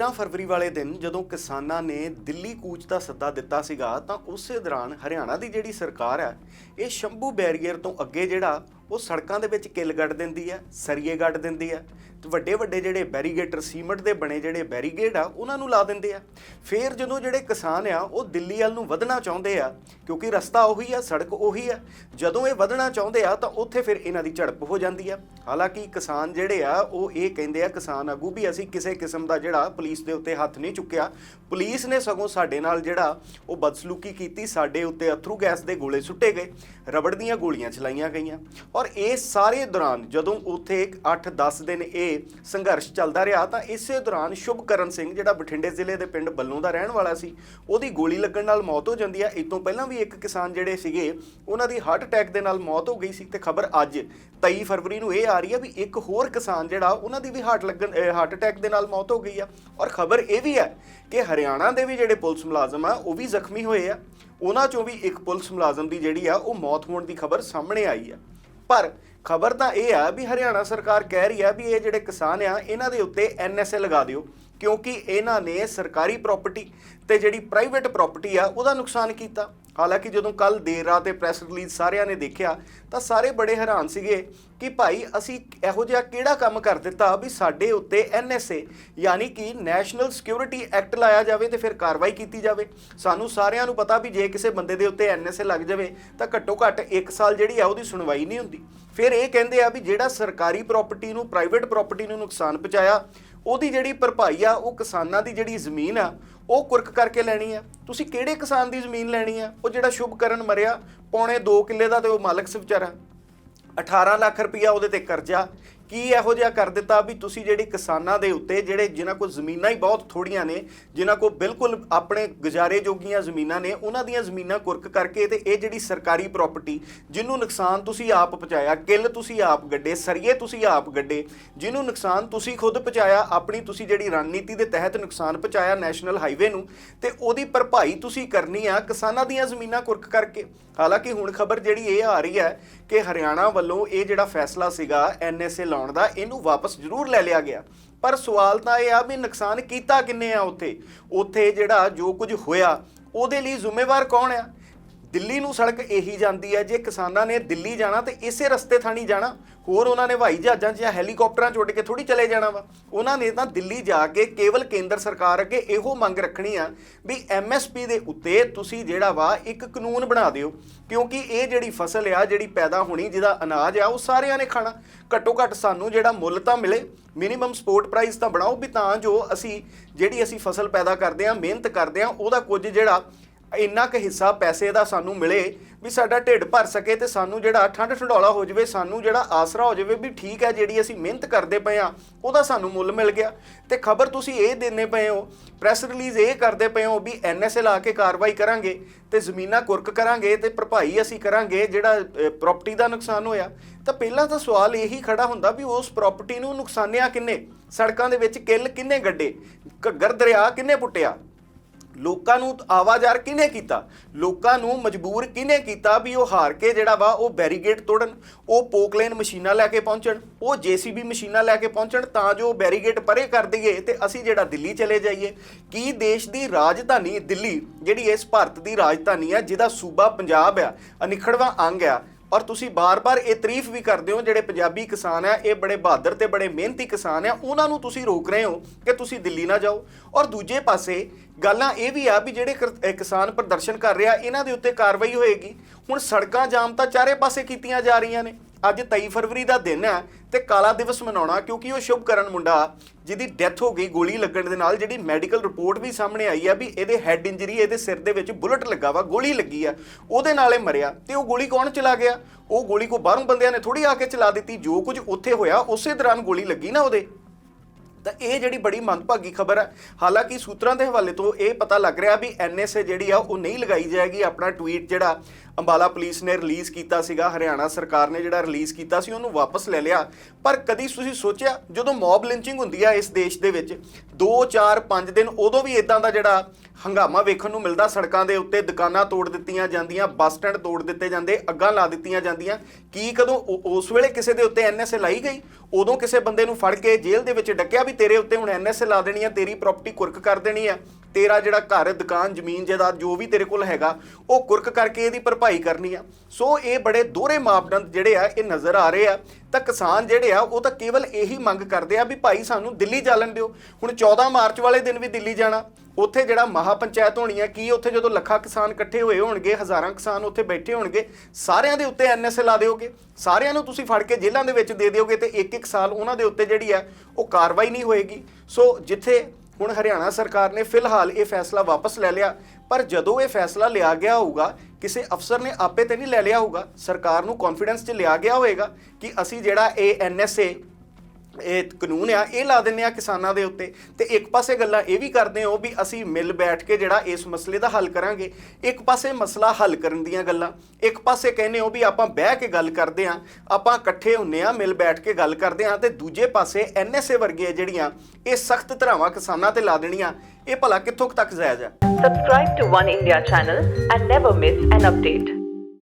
13 ਫਰਵਰੀ ਵਾਲੇ ਦਿਨ ਜਦੋਂ ਕਿਸਾਨਾਂ ਨੇ ਦਿੱਲੀ ਕੂਚ ਦਾ ਸੱਦਾ ਦਿੱਤਾ ਸੀਗਾ ਤਾਂ ਉਸੇ ਦੌਰਾਨ ਹਰਿਆਣਾ ਦੀ ਜਿਹੜੀ ਸਰਕਾਰ ਹੈ, ਇਹ ਸ਼ੰਭੂ ਬੈਰੀਅਰ ਤੋਂ ਅੱਗੇ ਜਿਹੜਾ ਉਹ ਸੜਕਾਂ ਦੇ ਵਿੱਚ ਕਿੱਲ ਗੱਡ ਦਿੰਦੀ ਹੈ ਸਰੀਏ ਗੱਡ ਦਿੰਦੀ ਆ। ਤੇ ਵੱਡੇ ਵੱਡੇ ਜਿਹੜੇ ਬੈਰੀਗੇਟਰ, ਸੀਮੈਂਟ ਦੇ ਬਣੇ ਜਿਹੜੇ ਬੈਰੀਗੇਡ ਆ, ਉਹਨਾਂ ਨੂੰ ਲਾ ਦਿੰਦੇ ਆ। ਫਿਰ ਜਦੋਂ ਜਿਹੜੇ ਕਿਸਾਨ ਆ, ਉਹ ਦਿੱਲੀ ਵੱਲ ਨੂੰ ਵਧਣਾ ਚਾਹੁੰਦੇ ਆ, ਕਿਉਂਕਿ ਰਸਤਾ ਉਹੀ ਆ, ਸੜਕ ਉਹੀ ਆ, ਜਦੋਂ ਇਹ ਵਧਣਾ ਚਾਹੁੰਦੇ ਆ, ਤਾਂ ਉੱਥੇ ਫਿਰ ਇਹਨਾਂ ਦੀ ਝੜਪ ਹੋ ਜਾਂਦੀ ਆ। ਹਾਲਾਂਕਿ ਕਿਸਾਨ ਜਿਹੜੇ ਆ, ਉਹ ਇਹ ਕਹਿੰਦੇ ਆ, ਕਿਸਾਨ ਆਗੂ ਵੀ ਅਸੀਂ ਕਿਸੇ ਕਿਸਮ ਦਾ ਜਿਹੜਾ ਪੁਲਿਸ ਦੇ ਉੱਤੇ ਹੱਥ ਨਹੀਂ ਚੁੱਕਿਆ। ਪੁਲਿਸ ਨੇ ਸਗੋਂ ਸਾਡੇ ਨਾਲ ਜਿਹੜਾ ਉਹ ਬਦਸਲੂਕੀ ਕੀਤੀ, ਸਾਡੇ ਉੱਤੇ ਅਥਰੂ ਗੈਸ ਦੇ ਗੋਲੇ ਸੁੱਟੇ ਗਏ, ਰਬੜ ਦੀਆਂ ਗੋਲੀਆਂ ਚਲਾਈਆਂ ਗਈਆਂ। ਔਰ ਇਹ ਸਾਰੇ ਦੌਰਾਨ ਜਦੋਂ ਉੱਥੇ 8-10 ਦਿਨ ਇਹ ਸੰਘਰਸ਼ ਚੱਲਦਾ ਰਿਹਾ ਤਾਂ ਇਸੇ ਦੌਰਾਨ ਸ਼ੁਭਕਰਨ ਸਿੰਘ, ਜਿਹੜਾ ਬਠਿੰਡੇ ਜ਼ਿਲ੍ਹੇ ਦੇ ਪਿੰਡ ਬੱਲੋਂ ਦਾ ਰਹਿਣ ਵਾਲਾ ਸੀ, ਉਹਦੀ ਗੋਲੀ ਲੱਗਣ ਨਾਲ ਮੌਤ ਹੋ ਜਾਂਦੀ ਹੈ ਇਸ ਤੋਂ ਪਹਿਲਾਂ ਵੀ ਇੱਕ ਕਿਸਾਨ ਜਿਹੜੇ ਸੀਗੇ, ਉਹਨਾਂ ਦੀ ਹਾਰਟ ਅਟੈਕ ਦੇ ਨਾਲ ਮੌਤ ਹੋ ਗਈ ਸੀ ਤੇ ਖਬਰ ਅੱਜ 23 ਫਰਵਰੀ ਨੂੰ ਇਹ ਆ ਰਹੀ ਹੈ ਵੀ ਇੱਕ ਹੋਰ ਕਿਸਾਨ ਜਿਹੜਾ, ਉਹਨਾਂ ਦੀ ਵੀ ਹਾਰਟ ਲੱਗਣ ਹਾਰਟ ਅਟੈਕ ਦੇ ਨਾਲ ਮੌਤ ਹੋ ਗਈ ਆ। ਔਰ ਖਬਰ ਇਹ ਵੀ ਹੈ ਕਿ ਹਰਿਆਣਾ ਦੇ ਵੀ ਜਿਹੜੇ ਪੁਲਿਸ ਮੁਲਾਜ਼ਮ ਆ, ਉਹ ਵੀ ਜ਼ਖਮੀ ਹੋਏ ਆ। ਉਹਨਾਂ ਚੋਂ ਵੀ ਇੱਕ ਪੁਲਿਸ ਮੁਲਾਜ਼ਮ ਦੀ ਜਿਹੜੀ ਆ, ਉਹ ਮੌਤ ਹੋਣ ਦੀ ਖਬਰ ਸਾਹਮਣੇ ਆਈ ਆ। ਪਰ ਖਬਰ ਤਾਂ ਇਹ ਆ ਵੀ ਹਰਿਆਣਾ ਸਰਕਾਰ ਕਹਿ ਰਹੀ ਆ ਵੀ ਇਹ ਜਿਹੜੇ ਕਿਸਾਨ ਆ, ਇਹਨਾਂ ਦੇ ਉੱਤੇ ਐਨਐਸਏ ਲਗਾ ਦਿਓ, ਕਿਉਂਕਿ ਇਹਨਾਂ ਨੇ ਸਰਕਾਰੀ ਪ੍ਰਾਪਰਟੀ ਤੇ ਜਿਹੜੀ ਪ੍ਰਾਈਵੇਟ ਪ੍ਰਾਪਰਟੀ ਆ, ਉਹਦਾ ਨੁਕਸਾਨ ਕੀਤਾ। ਹਾਲਾਂਕਿ ਜਦੋਂ ਕੱਲ ਦੇਰ ਰਾਤ ਇਹ ਪ੍ਰੈਸ ਰਿਲੀਜ਼ ਸਾਰਿਆਂ ਨੇ ਦੇਖਿਆ, ਤਾਂ ਸਾਰੇ ਬੜੇ ਹੈਰਾਨ ਸੀਗੇ ਕਿ ਭਾਈ ਅਸੀਂ ਇਹੋ ਜਿਹਾ ਕਿਹੜਾ ਕੰਮ ਕਰ ਦਿੱਤਾ ਵੀ ਸਾਡੇ ਉੱਤੇ ਐਨਐਸਏ ਯਾਨੀ ਕਿ ਨੈਸ਼ਨਲ ਸਿਕਿਉਰਿਟੀ ਐਕਟ ਲਾਇਆ ਜਾਵੇ ਤੇ ਫਿਰ ਕਾਰਵਾਈ ਕੀਤੀ ਜਾਵੇ। ਸਾਨੂੰ ਸਾਰਿਆਂ ਨੂੰ ਪਤਾ ਵੀ ਜੇ ਕਿਸੇ ਬੰਦੇ ਦੇ ਉੱਤੇ ਐਨਐਸਏ ਲੱਗ ਜਾਵੇ, ਤਾਂ ਘੱਟੋ ਘੱਟ 1 ਸਾਲ ਜਿਹੜੀ ਆ ਉਹਦੀ ਸੁਣਵਾਈ ਨਹੀਂ ਹੁੰਦੀ। ਫਿਰ ਇਹ ਕਹਿੰਦੇ ਆ ਵੀ ਜਿਹੜਾ ਸਰਕਾਰੀ ਪ੍ਰਾਪਰਟੀ ਨੂੰ ਪ੍ਰਾਈਵੇਟ ਪ੍ਰਾਪਰਟੀ ਨੂੰ ਨੁਕਸਾਨ ਪਹੁੰਚਾਇਆ ਉਹਦੀ ਜਿਹੜੀ ਭਰਪਾਈ ਆ, ਉਹ ਕਿਸਾਨਾਂ ਦੀ ਜਿਹੜੀ ਜ਼ਮੀਨ ਆ, ਉਹ ਕੁਰਕ ਕਰਕੇ ਲੈਣੀ ਆ। ਤੁਸੀਂ ਕਿਹੜੇ ਕਿਸਾਨ ਦੀ ਜ਼ਮੀਨ ਲੈਣੀ ਆ? ਉਹ ਜਿਹੜਾ ਸ਼ੁਭਕਰਨ ਮਰਿਆ, ਪੌਣੇ 2 ਕਿੱਲੇ ਦਾ ਤੇ ਉਹ ਮਾਲਕ ਸੀ ਵਿਚਾਰਾ। 18 ਲੱਖ ਰੁਪਇਆ ਉਹਦੇ ਤੇ ਕਰਜ਼ਾ। ਕੀ ਇਹੋ ਜਿਹਾ ਕਰ ਦਿੱਤਾ ਵੀ ਤੁਸੀਂ ਜਿਹੜੀ ਕਿਸਾਨਾਂ ਦੇ ਉੱਤੇ, ਜਿਹੜੇ ਜਿਨ੍ਹਾਂ ਕੋਲ ਜ਼ਮੀਨਾਂ ਹੀ ਬਹੁਤ ਥੋੜੀਆਂ ਨੇ, ਜਿਨ੍ਹਾਂ ਕੋਲ ਬਿਲਕੁਲ ਆਪਣੇ ਗੁਜ਼ਾਰੇ ਜੋਗੀਆਂ ਜ਼ਮੀਨਾਂ ਨੇ, ਉਹਨਾਂ ਦੀਆਂ ਜ਼ਮੀਨਾਂ ਕੁਰਕ ਕਰਕੇ ਤੇ ਇਹ ਜਿਹੜੀ ਸਰਕਾਰੀ ਪ੍ਰਾਪਰਟੀ ਜਿਹਨੂੰ ਨੁਕਸਾਨ ਤੁਸੀਂ ਆਪ ਪਹੁੰਚਾਇਆ, ਕਿੱਲ ਤੁਸੀਂ ਆਪ ਗੱਡੇ, ਸਰੀਏ ਤੁਸੀਂ ਆਪ ਗੱਡੇ, ਜਿਹਨੂੰ ਨੁਕਸਾਨ ਤੁਸੀਂ ਖੁਦ ਪਹੁੰਚਾਇਆ, ਆਪਣੀ ਤੁਸੀਂ ਜਿਹੜੀ ਰਣਨੀਤੀ ਦੇ ਤਹਿਤ ਨੁਕਸਾਨ ਪਹੁੰਚਾਇਆ ਨੈਸ਼ਨਲ ਹਾਈਵੇ ਨੂੰ, ਤੇ ਉਹਦੀ ਭਰਪਾਈ ਤੁਸੀਂ ਕਰਨੀ ਆ ਕਿਸਾਨਾਂ ਦੀਆਂ ਜ਼ਮੀਨਾਂ ਕੁਰਕ ਕਰਕੇ। ਹਾਲਾਂਕਿ ਹੁਣ ਖਬਰ ਜਿਹੜੀ ਇਹ ਆ ਰਹੀ ਹੈ ਕਿ ਹਰਿਆਣਾ ਵੱਲੋਂ ਇਹ ਜਿਹੜਾ ਫੈਸਲਾ ਸੀਗਾ ਐਨਐਸਏ ਲਾਉਣ ਦਾ, ਇਹਨੂੰ ਵਾਪਸ ਜ਼ਰੂਰ ਲੈ ਲਿਆ ਗਿਆ। ਪਰ ਸਵਾਲ ਤਾਂ ਇਹ ਆ ਵੀ ਨੁਕਸਾਨ ਕੀਤਾ ਕਿੰਨੇ ਆ ਉੱਥੇ? ਉੱਥੇ ਜਿਹੜਾ ਜੋ ਕੁਝ ਹੋਇਆ, ਉਹਦੇ ਲਈ ਜ਼ਿੰਮੇਵਾਰ ਕੌਣ ਆ? ਦਿੱਲੀ ਨੂੰ ਸੜਕ ਇਹੀ ਜਾਂਦੀ ਹੈ, ਜੇ ਕਿਸਾਨਾਂ ਨੇ ਦਿੱਲੀ ਜਾਣਾ ਤੇ ਇਸੇ ਰਸਤੇ ਥਾਣੀ ਜਾਣਾ, ਹੋਰ ਉਹਨਾਂ ਨੇ ਹਵਾਈ ਜਹਾਜ਼ਾਂ 'ਚ ਜਾਂ ਹੈਲੀਕਾਪਟਰਾਂ 'ਚ ਉੱਡ ਕੇ ਥੋੜੀ ਚਲੇ ਜਾਣਾ ਵਾ। ਉਹਨਾਂ ਨੇ ਤਾਂ ਦਿੱਲੀ ਜਾ ਕੇ ਕੇਵਲ ਕੇਂਦਰ ਸਰਕਾਰ ਅੱਗੇ ਇਹੋ ਮੰਗ ਰੱਖਣੀ ਆ ਵੀ ਐਮਐਸਪੀ ਦੇ ਉੱਤੇ ਤੁਸੀਂ ਜਿਹੜਾ ਵਾ ਇੱਕ ਕਾਨੂੰਨ ਬਣਾ ਦਿਓ, ਕਿਉਂਕਿ ਇਹ ਜਿਹੜੀ ਫਸਲ ਆ, ਜਿਹੜੀ ਪੈਦਾ ਹੋਣੀ, ਜਿਹਦਾ ਅਨਾਜ ਆ, ਉਹ ਸਾਰਿਆਂ ਨੇ ਖਾਣਾ। ਘੱਟੋ ਘੱਟ ਸਾਨੂੰ ਜਿਹੜਾ ਮੁੱਲ ਤਾਂ ਮਿਲੇ, ਮਿਨੀਮਮ ਸਪੋਰਟ ਪ੍ਰਾਈਸ ਤਾਂ ਬਣਾਓ, ਵੀ ਤਾਂ ਜੋ ਅਸੀਂ, ਜਿਹੜੀ ਅਸੀਂ ਫਸਲ ਪੈਦਾ ਕਰਦੇ ਆ, ਮਿਹਨਤ ਕਰਦੇ ਆ, ਉਹਦਾ ਕੁਝ ਜਿਹੜਾ ਇੰਨਾ ਕੁ ਹਿੱਸਾ ਪੈਸੇ ਦਾ ਸਾਨੂੰ ਮਿਲੇ ਵੀ ਸਾਡਾ ਢਿੱਡ ਭਰ ਸਕੇ ਤੇ ਸਾਨੂੰ ਜਿਹੜਾ ਠੰਡ ਠੰਡੌਲਾ ਹੋ ਜਾਵੇ, ਸਾਨੂੰ ਜਿਹੜਾ ਆਸਰਾ ਹੋ ਜਾਵੇ ਵੀ ਠੀਕ ਹੈ ਜਿਹੜੀ ਅਸੀਂ ਮਿਹਨਤ ਕਰਦੇ ਪਏ ਆ ਉਹਦਾ ਸਾਨੂੰ ਮੁੱਲ ਮਿਲ ਗਿਆ। ਤੇ ਖਬਰ ਤੁਸੀਂ ਇਹ ਦਿੰਨੇ ਪਏ ਹੋ ਪ੍ਰੈਸ ਰਿਲੀਜ਼ ਇਹ ਕਰਦੇ ਪਏ ਹੋ ਵੀ ਐਨਐਸਏ ਆ ਕੇ ਕਾਰਵਾਈ ਕਰਾਂਗੇ ਤੇ ਜ਼ਮੀਨਾਂ ਕੁਰਕ ਕਰਾਂਗੇ ਤੇ ਭਰਪਾਈ ਅਸੀਂ ਕਰਾਂਗੇ, ਜਿਹੜਾ ਪ੍ਰਾਪਰਟੀ ਦਾ ਨੁਕਸਾਨ ਹੋਇਆ। ਤਾਂ ਪਹਿਲਾਂ ਤਾਂ ਸਵਾਲ ਇਹੀ ਖੜਾ ਹੁੰਦਾ ਵੀ ਉਸ ਪ੍ਰਾਪਰਟੀ ਨੂੰ ਨੁਕਸਾਨਿਆ ਕਿੰਨੇ? ਸੜਕਾਂ ਦੇ ਵਿੱਚ ਕਿੱਲ ਕਿੰਨੇ ਗੱਡੇ? ਘੱਗਰ ਦਰਿਆ ਕਿੰਨੇ ਪੁੱਟਿਆ? ਲੋਕਾਂ ਨੂੰ ਆਵਾਜ਼ਾਰ ਕਿਹਨੇ ਕੀਤਾ? ਲੋਕਾਂ ਨੂੰ ਮਜਬੂਰ ਕਿਹਨੇ ਕੀਤਾ ਵੀ ਉਹ ਹਾਰ ਕੇ ਜਿਹੜਾ ਵਾ ਉਹ ਬੈਰੀਗੇਟ ਤੋੜਨ? ਉਹ ਪੋਕਲੇਨ ਮਸ਼ੀਨਾਂ ਲੈ ਕੇ ਪਹੁੰਚਣ, ਉਹ ਜੀਸੀਬੀ ਮਸ਼ੀਨਾਂ ਲੈ ਕੇ ਪਹੁੰਚਣ ਤਾਂ ਜੋ ਬੈਰੀਗੇਟ ਪਰੇ ਕਰ ਦਈਏ ਤੇ ਅਸੀਂ ਜਿਹੜਾ ਦਿੱਲੀ ਚਲੇ ਜਾਈਏ। ਕੀ ਦੇਸ਼ ਦੀ ਰਾਜਧਾਨੀ ਦਿੱਲੀ, ਜਿਹੜੀ ਇਸ ਭਾਰਤ ਦੀ ਰਾਜਧਾਨੀ ਆ, ਜਿਹਦਾ ਸੂਬਾ ਪੰਜਾਬ ਆ, ਅਨਿਖੜਵਾ ਅੰਗ ਆ ਔਰ ਤੁਸੀਂ ਬਾਰ-ਬਾਰ ਇਹ ਤਾਰੀਫ ਵੀ ਕਰਦੇ ਹੋ, ਜਿਹੜੇ ਪੰਜਾਬੀ ਕਿਸਾਨ ਆ, ਇਹ ਬੜੇ ਬਹਾਦਰ ਤੇ ਬੜੇ ਮਿਹਨਤੀ ਕਿਸਾਨ ਆ, ਉਹਨਾਂ ਨੂੰ ਤੁਸੀਂ ਰੋਕ ਰਹੇ ਹੋ ਕਿ ਤੁਸੀਂ ਦਿੱਲੀ ਨਾ ਜਾਓ। ਔਰ ਦੂਜੇ ਪਾਸੇ ਗੱਲਾਂ ਇਹ ਵੀ ਆ ਵੀ ਜਿਹੜੇ ਕਿਸਾਨ ਪ੍ਰਦਰਸ਼ਨ ਕਰ ਰਿਹਾ, ਇਹਨਾਂ ਦੇ ਉੱਤੇ ਕਾਰਵਾਈ ਹੋਏਗੀ। ਹੁਣ ਸੜਕਾਂ ਜਾਮ ਤਾਂ ਚਾਰੇ ਪਾਸੇ ਕੀਤੀਆਂ ਜਾ ਰਹੀਆਂ ਨੇ। ਅੱਜ 23 ਫਰਵਰੀ ਦਾ ਦਿਨ ਹੈ ਤੇ ਕਾਲਾ ਦਿਵਸ ਮਨਾਉਣਾ ਕਿਉਂਕਿ ਉਹ ਸ਼ੁਭਕਰਨ ਮੁੰਡਾ ਜਿਹਦੀ ਡੈਥ ਹੋ ਗਈ ਗੋਲੀ ਲੱਗਣ ਦੇ ਨਾਲ, ਜਿਹੜੀ ਮੈਡੀਕਲ ਰਿਪੋਰਟ ਵੀ ਸਾਹਮਣੇ ਆਈ ਆ ਵੀ ਇਹਦੇ ਹੈਡ ਇੰਜਰੀ, ਇਹਦੇ ਸਿਰ ਦੇ ਵਿੱਚ ਬੁਲਟ ਲੱਗਾ ਵਾ, ਗੋਲੀ ਲੱਗੀ ਆ, ਉਹਦੇ ਨਾਲ ਇਹ ਮਰਿਆ। ਤੇ ਉਹ ਗੋਲੀ ਕੌਣ ਚਲਾ ਗਿਆ? ਉਹ ਗੋਲੀ ਕੋ ਬਾਹਰੋਂ ਬੰਦਿਆਂ ਨੇ ਥੋੜੀ ਆ ਕੇ ਚਲਾ ਦਿੱਤੀ, ਜੋ ਕੁਝ ਉੱਥੇ ਹੋਇਆ, ਉਸੇ ਦੌਰਾਨ ਗੋਲੀ ਲੱਗੀ ਨਾ ਉਹਦੇ। ਤਾਂ ਇਹ ਜਿਹੜੀ ਬੜੀ ਮੰਦਭਾਗੀ ਖਬਰ ਹੈ, ਹਾਲਾਂਕਿ ਸੂਤਰਾਂ ਦੇ ਹਵਾਲੇ ਤੋਂ ਇਹ ਪਤਾ ਲੱਗ ਰਿਹਾ ਵੀ ਐਨਐਸਏ ਜਿਹੜੀ ਆ, ਉਹ ਨਹੀਂ ਲਗਾਈ ਜਾਏਗੀ ਆਪਣਾ ਟਵੀਟ ਜਿਹੜਾ ਅੰਬਾਲਾ ਪੁਲਿਸ ਨੇ ਰਿਲੀਜ਼ ਕੀਤਾ ਸੀਗਾ, ਹਰਿਆਣਾ ਸਰਕਾਰ ਨੇ ਜਿਹੜਾ ਰਿਲੀਜ਼ ਕੀਤਾ ਸੀ, ਉਹਨੂੰ ਵਾਪਸ ਲੈ ਲਿਆ। ਪਰ ਕਦੀ ਤੁਸੀਂ ਸੋਚਿਆ, ਜਦੋਂ ਮੌਬ ਲਿੰਚਿੰਗ ਹੁੰਦੀ ਆ ਇਸ ਦੇਸ਼ ਦੇ ਵਿੱਚ 2 4 5 ਦਿਨ ਉਦੋਂ ਵੀ ਇਦਾਂ ਦਾ ਜਿਹੜਾ ਹੰਗਾਮਾ ਵੇਖਣ ਨੂੰ ਮਿਲਦਾ, ਸੜਕਾਂ ਦੇ ਉੱਤੇ ਦੁਕਾਨਾਂ ਤੋੜ ਦਿੱਤੀਆਂ ਜਾਂਦੀਆਂ, ਬੱਸ ਸਟੈਂਡ ਤੋੜ ਦਿੱਤੇ ਜਾਂਦੇ, ਅੱਗਾਂ ਲਾ ਦਿੱਤੀਆਂ ਜਾਂਦੀਆਂ। ਕੀ ਕਦੋਂ ਉਸ ਵੇਲੇ ਕਿਸੇ ਦੇ ਉੱਤੇ ਐਨਐਸਏ ਲਾਈ ਗਈ? ਉਦੋਂ ਕਿਸੇ ਬੰਦੇ ਨੂੰ ਫੜ ਕੇ ਜੇਲ੍ਹ ਦੇ ਵਿੱਚ ਡੱਕਿਆ ਵੀ ਤੇਰੇ ਉੱਤੇ ਹੁਣ ਐਨਐਸਏ ਲਾ ਦੇਣੀ ਆ, ਤੇਰੀ ਪ੍ਰਾਪਰਟੀ ਕੁਰਕ ਕਰ ਦੇਣੀ ਆ। ਤੇਰਾ ਜਿਹੜਾ ਘਰ, ਦੁਕਾਨ, ਜ਼ਮੀਨ, ਜਾਇਦਾਦ ਜੋ ਵੀ ਤੇਰੇ ਕੋਲ ਹੈਗਾ, ਉਹ ਕੁਰਕ ਕਰਕੇ ਇਹਦੀ ਭਰਪਾਈ ਕਰਨੀ ਆ। ਸੋ ਇਹ ਬੜੇ ਦੋਹਰੇ ਮਾਪਦੰਡ ਜਿਹੜੇ ਆ, ਇਹ ਨਜ਼ਰ ਆ ਰਹੇ ਆ। ਤਾਂ ਕਿਸਾਨ ਜਿਹੜੇ ਆ, ਉਹ ਤਾਂ ਕੇਵਲ ਇਹੀ ਮੰਗ ਕਰਦੇ ਆ ਵੀ ਭਾਈ ਸਾਨੂੰ ਦਿੱਲੀ ਚੱਲਣ ਦਿਓ। ਹੁਣ 14 ਮਾਰਚ ਵਾਲੇ ਦਿਨ ਵੀ ਦਿੱਲੀ ਜਾਣਾ। ਉੱਥੇ ਜਿਹੜਾ ਮਹਾ ਪੰਚਾਇਤ ਹੋਣੀ ਹੈ ਕੀ ਉੱਥੇ ਜਦੋਂ ਲੱਖਾਂ ਕਿਸਾਨ ਇਕੱਠੇ ਹੋਏ ਹੋਣਗੇ, ਹਜ਼ਾਰਾਂ ਕਿਸਾਨ ਉੱਥੇ ਬੈਠੇ ਹੋਣਗੇ, ਸਾਰਿਆਂ ਦੇ ਉੱਤੇ ਐਨਐਸਏ ਲਾ ਦਿਓਗੇ। ਸਾਰਿਆਂ ਨੂੰ ਤੁਸੀਂ ਫੜ ਕੇ ਜੇਲ੍ਹਾਂ ਦੇ ਵਿੱਚ ਦੇ ਦਿਓਗੇ ਤੇ ਇੱਕ ਇੱਕ ਸਾਲ ਉਹਨਾਂ ਦੇ ਉੱਤੇ ਜਿਹੜੀ ਆ, ਉਹ ਕਾਰਵਾਈ ਨਹੀਂ ਹੋਏਗੀ। ਸੋ ਜਿੱਥੇ ਹੁਣ ਹਰਿਆਣਾ ਸਰਕਾਰ ਨੇ ਫਿਲਹਾਲ ਇਹ ਫੈਸਲਾ ਵਾਪਸ ਲੈ ਲਿਆ, ਪਰ ਜਦੋਂ ਇਹ ਫੈਸਲਾ ਲਿਆ ਗਿਆ ਹੋਊਗਾ, ਕਿਸੇ ਅਫਸਰ ਨੇ ਆਪੇ ਤੇ ਨਹੀਂ ਲੈ ਲਿਆ ਹੋਊਗਾ, ਸਰਕਾਰ ਨੂੰ ਕੌਨਫੀਡੈਂਸ 'ਚ ਲਿਆ ਗਿਆ ਹੋਵੇਗਾ ਕਿ ਅਸੀਂ ਜਿਹੜਾ ਇਹ ਐਨਐਸਏ ਇਹ ਕਾਨੂੰਨ ਆ, ਇਹ ਲਾ ਦਿੰਨੇ ਆ ਕਿਸਾਨਾਂ ਦੇ ਉੱਤੇ। ਤੇ ਇੱਕ ਪਾਸੇ ਗੱਲਾਂ ਇਹ ਵੀ ਕਰਦੇ ਹੋ ਵੀ ਅਸੀਂ ਮਿਲ ਬੈਠ ਕੇ ਜਿਹੜਾ ਇਸ ਮਸਲੇ ਦਾ ਹੱਲ ਕਰਾਂਗੇ, ਇੱਕ ਪਾਸੇ ਮਸਲਾ ਹੱਲ ਕਰਨ ਦੀਆਂ ਗੱਲਾਂ। ਇੱਕ ਪਾਸੇ ਕਹਿੰਦੇ ਹੋ ਵੀ ਆਪਾਂ ਬਹਿ ਕੇ ਗੱਲ ਕਰਦੇ ਆ ਆਪਾਂ ਇਕੱਠੇ ਹੁੰਨੇ ਆ ਮਿਲ ਬੈਠ ਕੇ ਗੱਲ ਕਰਦੇ ਆ ਤੇ ਦੂਜੇ ਪਾਸੇ ਐਨਐਸਏ ਵਰਗੇ ਜਿਹੜੀਆਂ, ਇਹ ਸਖਤ ਧਰਾਵਾਂ ਕਿਸਾਨਾਂ ਤੇ ਲਾ ਦੇਣੀਆਂ, ਇਹ ਭਲਾ ਕਿੱਥੋਂ ਤੱਕ ਜਾਇਜ਼ ਆ? Subscribe to One India channel and never miss an update.